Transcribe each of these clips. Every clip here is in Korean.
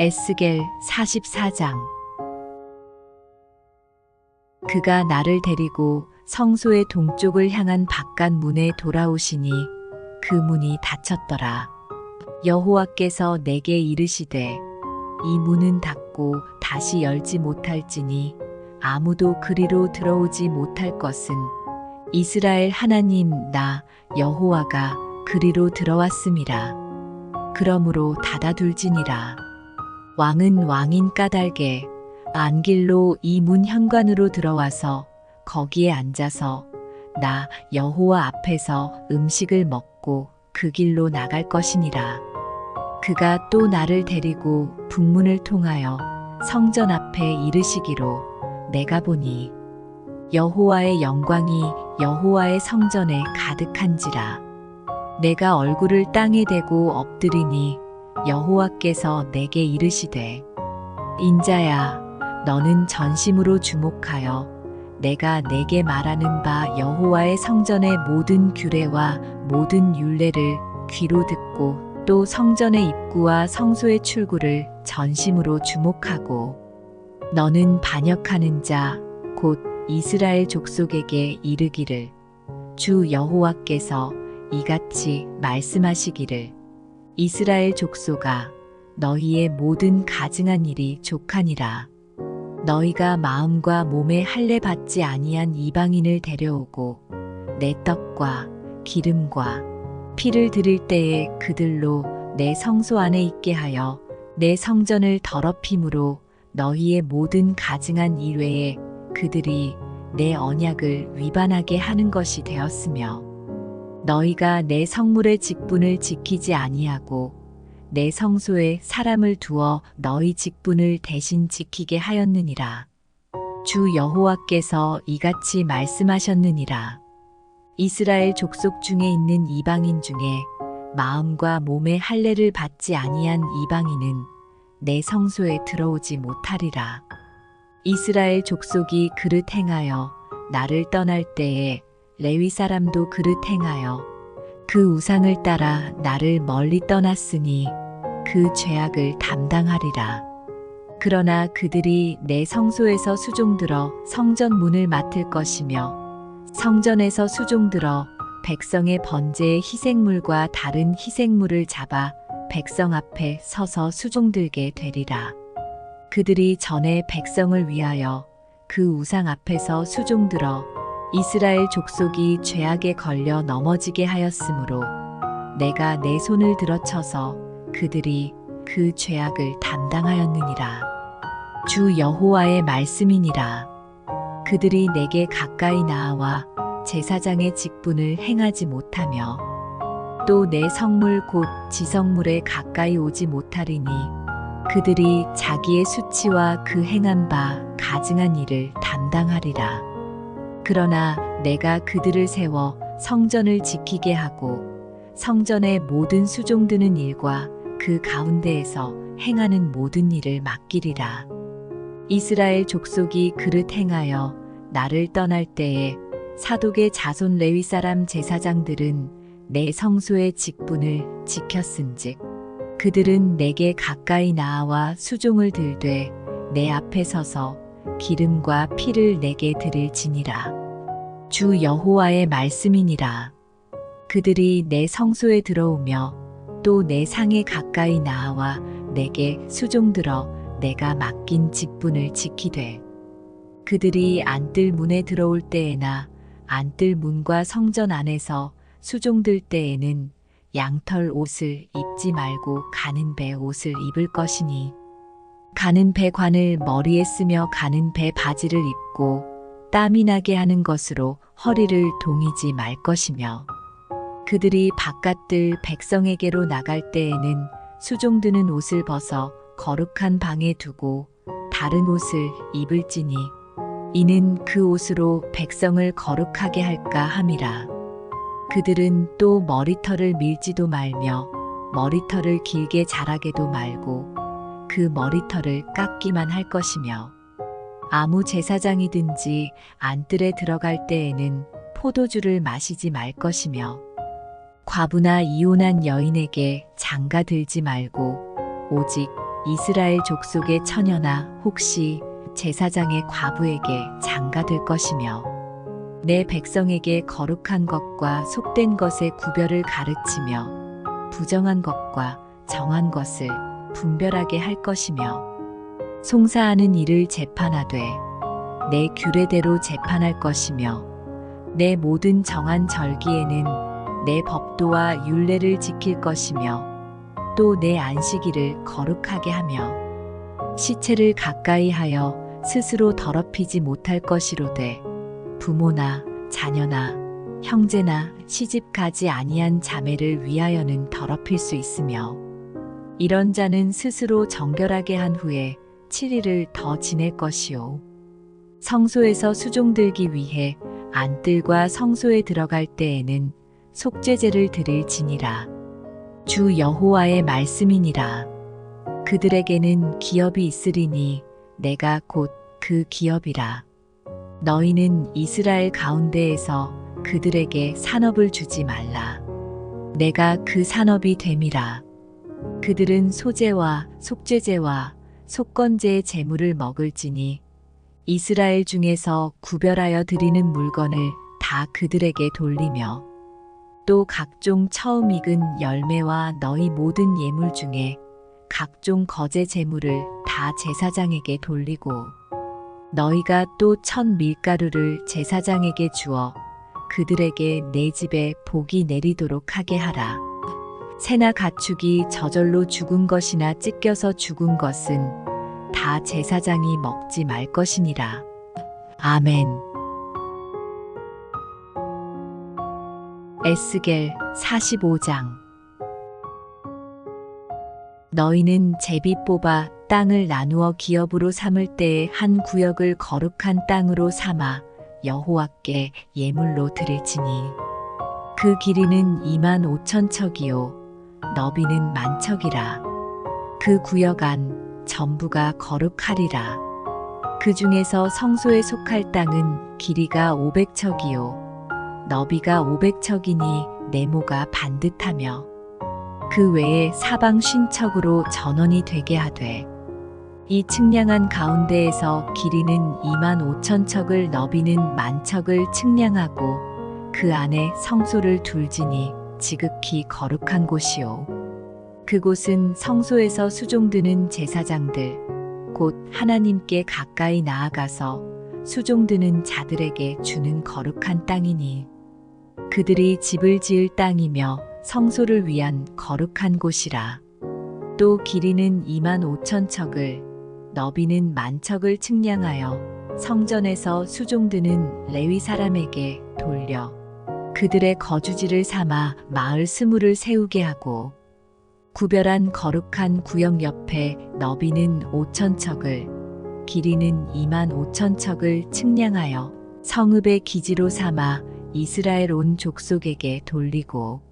에스겔 44장 그가 나를 데리고 성소의 동쪽을 향한 바깥 문에 돌아오시니 그 문이 닫혔더라. 여호와께서 내게 이르시되 이 문은 닫고 다시 열지 못할지니 아무도 그리로 들어오지 못할 것은 이스라엘 하나님 나 여호와가 그리로 들어왔음이라. 그러므로 닫아둘지니라. 왕은 왕인 까닭에 안길로 이 문 현관으로 들어와서 거기에 앉아서 나 여호와 앞에서 음식을 먹고 그 길로 나갈 것이니라. 그가 또 나를 데리고 북문을 통하여 성전 앞에 이르시기로 내가 보니 여호와의 영광이 여호와의 성전에 가득한지라. 내가 얼굴을 땅에 대고 엎드리니 여호와께서 내게 이르시되 인자야 너는 전심으로 주목하여 내가 내게 말하는 바 여호와의 성전의 모든 규례와 모든 율례를 귀로 듣고 또 성전의 입구와 성소의 출구를 전심으로 주목하고 너는 반역하는 자 곧 이스라엘 족속에게 이르기를 주 여호와께서 이같이 말씀하시기를 이스라엘 족속아 너희의 모든 가증한 일이 족하니라. 너희가 마음과 몸에 할례 받지 아니한 이방인을 데려오고 내 떡과 기름과 피를 드릴 때에 그들로 내 성소 안에 있게 하여 내 성전을 더럽힘으로 너희의 모든 가증한 일 외에 그들이 내 언약을 위반하게 하는 것이 되었으며 너희가 내 성물의 직분을 지키지 아니하고 내 성소에 사람을 두어 너희 직분을 대신 지키게 하였느니라. 주 여호와께서 이같이 말씀하셨느니라. 이스라엘 족속 중에 있는 이방인 중에 마음과 몸의 할례를 받지 아니한 이방인은 내 성소에 들어오지 못하리라. 이스라엘 족속이 그릇 행하여 나를 떠날 때에 레위 사람도 그릇 행하여 그 우상을 따라 나를 멀리 떠났으니 그 죄악을 담당하리라. 그러나 그들이 내 성소에서 수종들어 성전 문을 맡을 것이며 성전에서 수종들어 백성의 번제의 희생물과 다른 희생물을 잡아 백성 앞에 서서 수종들게 되리라. 그들이 전에 백성을 위하여 그 우상 앞에서 수종들어 이스라엘 족속이 죄악에 걸려 넘어지게 하였으므로 내가 내 손을 들어쳐서 그들이 그 죄악을 담당하였느니라. 주 여호와의 말씀이니라. 그들이 내게 가까이 나아와 제사장의 직분을 행하지 못하며 또 내 성물 곧 지성물에 가까이 오지 못하리니 그들이 자기의 수치와 그 행한 바 가증한 일을 담당하리라. 그러나 내가 그들을 세워 성전을 지키게 하고 성전의 모든 수종드는 일과 그 가운데에서 행하는 모든 일을 맡기리라. 이스라엘 족속이 그릇 행하여 나를 떠날 때에 사독의 자손 레위 사람 제사장들은 내 성소의 직분을 지켰은즉 그들은 내게 가까이 나아와 수종을 들되 내 앞에 서서 기름과 피를 내게 드릴지니라. 주 여호와의 말씀이니라. 그들이 내 성소에 들어오며 또 내 상에 가까이 나아와 내게 수종들어 내가 맡긴 직분을 지키되 그들이 안뜰 문에 들어올 때에나 안뜰 문과 성전 안에서 수종들 때에는 양털 옷을 입지 말고 가는 배 옷을 입을 것이니 가는 배 관을 머리에 쓰며 가는 배 바지를 입고 땀이 나게 하는 것으로 허리를 동이지 말 것이며 그들이 바깥들 백성에게로 나갈 때에는 수종드는 옷을 벗어 거룩한 방에 두고 다른 옷을 입을지니 이는 그 옷으로 백성을 거룩하게 할까 함이라. 그들은 또 머리털을 밀지도 말며 머리털을 길게 자라게도 말고 그 머리털을 깎기만 할 것이며 아무 제사장이든지 안뜰에 들어갈 때에는 포도주를 마시지 말 것이며 과부나 이혼한 여인에게 장가 들지 말고 오직 이스라엘 족속의 처녀나 혹시 제사장의 과부에게 장가 될 것이며 내 백성에게 거룩한 것과 속된 것의 구별을 가르치며 부정한 것과 정한 것을 분별하게 할 것이며 송사하는 일을 재판하되 내 규례대로 재판할 것이며 내 모든 정한 절기에는 내 법도와 율례를 지킬 것이며 또 내 안식일을 거룩하게 하며 시체를 가까이 하여 스스로 더럽히지 못할 것이로되 부모나 자녀나 형제나 시집 가지 아니한 자매를 위하여는 더럽힐 수 있으며 이런 자는 스스로 정결하게 한 후에 7일을 더 지낼 것이요 성소에서 수종들기 위해 안뜰과 성소에 들어갈 때에는 속죄제를 드릴 지니라. 주 여호와의 말씀이니라. 그들에게는 기업이 있으리니 내가 곧 그 기업이라. 너희는 이스라엘 가운데에서 그들에게 산업을 주지 말라. 내가 그 산업이 됨이라. 그들은 소제와 속죄제와 속건제의 제물을 먹을지니 이스라엘 중에서 구별하여 드리는 물건을 다 그들에게 돌리며 또 각종 처음 익은 열매와 너희 모든 예물 중에 각종 거제 제물을 다 제사장에게 돌리고 너희가 또 첫 밀가루를 제사장에게 주어 그들에게 내 집에 복이 내리도록 하게 하라. 새나 가축이 저절로 죽은 것이나 찢겨서 죽은 것은 다 제사장이 먹지 말 것이니라. 아멘. 에스겔 45장 너희는 제비 뽑아 땅을 나누어 기업으로 삼을 때에 한 구역을 거룩한 땅으로 삼아 여호와께 예물로 드릴지니 그 길이는 2만 5천 척이요 너비는 만 척이라 그 구역 안 전부가 거룩하리라. 그 중에서 성소에 속할 땅은 길이가 500척이요. 너비가 500척이니 네모가 반듯하며 그 외에 사방 쉰척으로 전원이 되게 하되 이 측량한 가운데에서 길이는 2만 5천 척을 너비는 만 척을 측량하고 그 안에 성소를 둘지니 지극히 거룩한 곳이요 그곳은 성소에서 수종드는 제사장들 곧 하나님께 가까이 나아가서 수종드는 자들에게 주는 거룩한 땅이니 그들이 집을 지을 땅이며 성소를 위한 거룩한 곳이라. 또 길이는 2만 5천 척을, 너비는 만 척을 측량하여 성전에서 수종드는 레위 사람에게 돌려 그들의 거주지를 삼아 마을 스물을 세우게 하고 구별한 거룩한 구역 옆에 너비는 5천 척을, 길이는 2만 5천 척을 측량하여 성읍의 기지로 삼아 이스라엘 온 족속에게 돌리고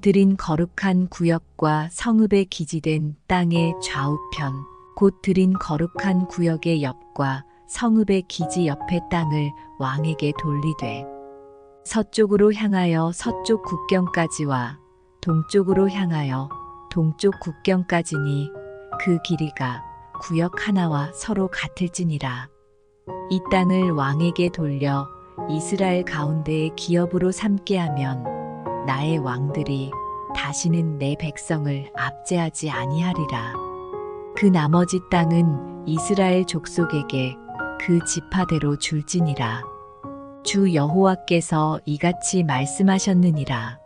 드린 거룩한 구역과 성읍에 기지된 땅의 좌우편, 곧 드린 거룩한 구역의 옆과 성읍의 기지 옆의 땅을 왕에게 돌리되, 서쪽으로 향하여 서쪽 국경까지와 동쪽으로 향하여 동쪽 국경까지니 그 길이가 구역 하나와 서로 같을지니라. 이 땅을 왕에게 돌려 이스라엘 가운데의 기업으로 삼게 하면 나의 왕들이 다시는 내 백성을 압제하지 아니하리라. 그 나머지 땅은 이스라엘 족속에게 그 지파대로 줄지니라. 주 여호와께서 이같이 말씀하셨느니라.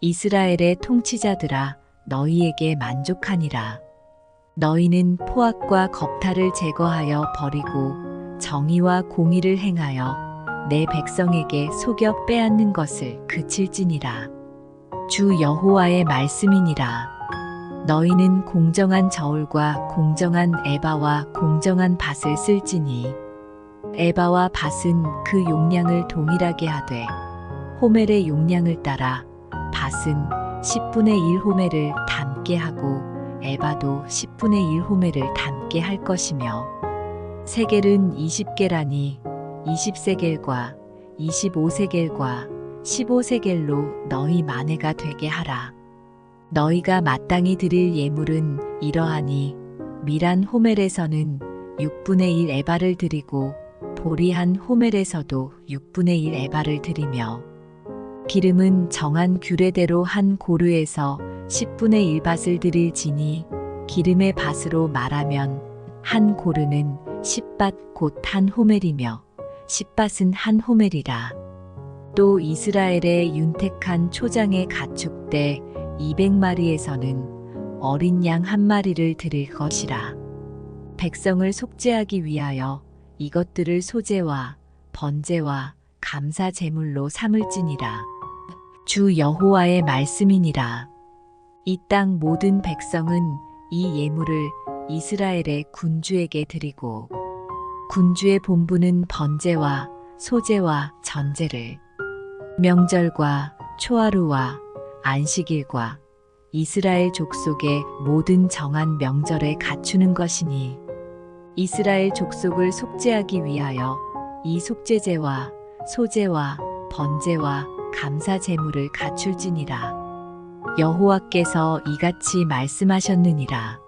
이스라엘의 통치자들아 너희에게 만족하니라. 너희는 포악과 겁탈을 제거하여 버리고 정의와 공의를 행하여 내 백성에게 속여 빼앗는 것을 그칠지니라. 주 여호와의 말씀이니라. 너희는 공정한 저울과 공정한 에바와 공정한 밭을 쓸지니 에바와 밭은 그 용량을 동일하게 하되 호멜의 용량을 따라 밭은 10분의 1 호멜을 담게 하고 에바도 10분의 1 호멜을 담게 할 것이며 세겔은 20개라니 20세겔과 25세겔과 15세겔로 너희 만회가 되게 하라. 너희가 마땅히 드릴 예물은 이러하니 미란 호멜에서는 6분의 1 에바를 드리고 보리한 호멜에서도 6분의 1 에바를 드리며 기름은 정한 규례대로 한 고르에서 10분의 1밭을 드릴지니 기름의 밭으로 말하면 한 고르는 10밭 곧 한 호멜이며 10밭은 한 호멜이라. 또 이스라엘의 윤택한 초장의 가축대 200마리에서는 어린 양 한 마리를 드릴 것이라. 백성을 속죄하기 위하여 이것들을 소제와 번제와 감사 제물로 삼을지니라. 주 여호와의 말씀이니라. 이 땅 모든 백성은 이 예물을 이스라엘의 군주에게 드리고 군주의 본부는 번제와 소제와 전제를 명절과 초하루와 안식일과 이스라엘 족속의 모든 정한 명절에 갖추는 것이니 이스라엘 족속을 속죄하기 위하여 이 속죄제와 소제와 번제와 감사 제물을 갖출지니라 여호와께서 이같이 말씀하셨느니라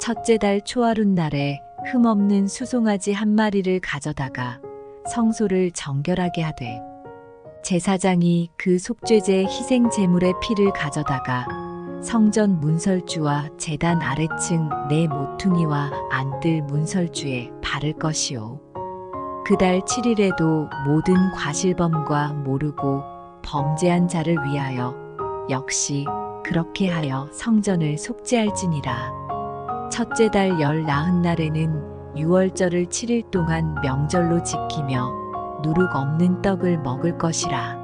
첫째 달 초하룻 날에 흠없는 수송아지 한 마리를 가져다가 성소를 정결하게 하되 제사장이 그 속죄제 희생 제물의 피를 가져다가 성전 문설주와 제단 아래층 네 모퉁이와 안뜰 문설주에 바를 것이요. 그달 7일에도 모든 과실범과 모르고 범죄한 자를 위하여 역시 그렇게 하여 성전을 속죄할지니라. 첫째 달 열 나흔 날에는 유월절을 7일 동안 명절로 지키며 누룩 없는 떡을 먹을 것이라.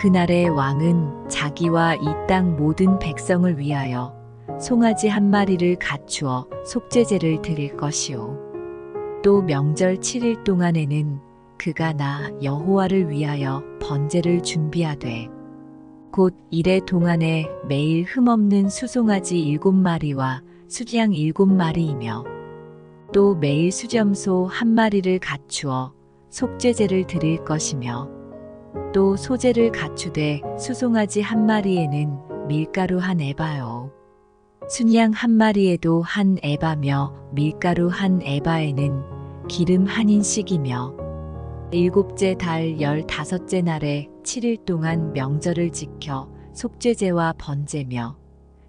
그날의 왕은 자기와 이 땅 모든 백성을 위하여 송아지 한 마리를 갖추어 속죄제를 드릴 것이요. 또 명절 7일 동안에는 그가 나 여호와를 위하여 번제를 준비하되 곧 이래 동안에 매일 흠없는 수송아지 일곱 마리와 수양 일곱 마리이며 또 매일 수점소 한 마리를 갖추어 속죄제를 드릴 것이며 또 소제를 갖추되 수송아지 한 마리에는 밀가루 한 에바요. 순양 한 마리에도 한 에바며 밀가루 한 에바에는 기름 한 인씩이며 일곱째 달 열다섯째 날에 7일 동안 명절을 지켜 속죄제와 번제며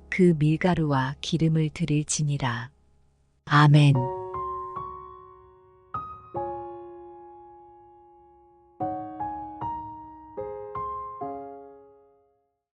그 밀가루와 기름을 드릴지니라. 아멘.